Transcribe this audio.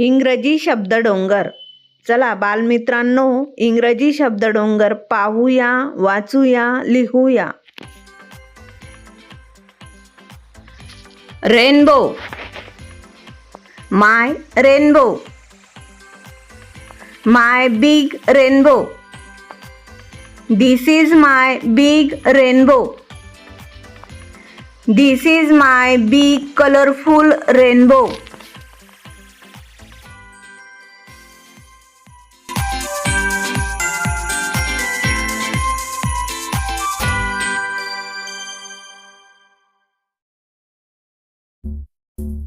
इंग्रजी शब्द डोंगर. चला बालमित्रांनो इंग्रजी शब्द डोंगर पाहूया वाचूया लिहूया. Rainbow. My rainbow. My big rainbow. This is my big rainbow. This is my big colourful rainbow.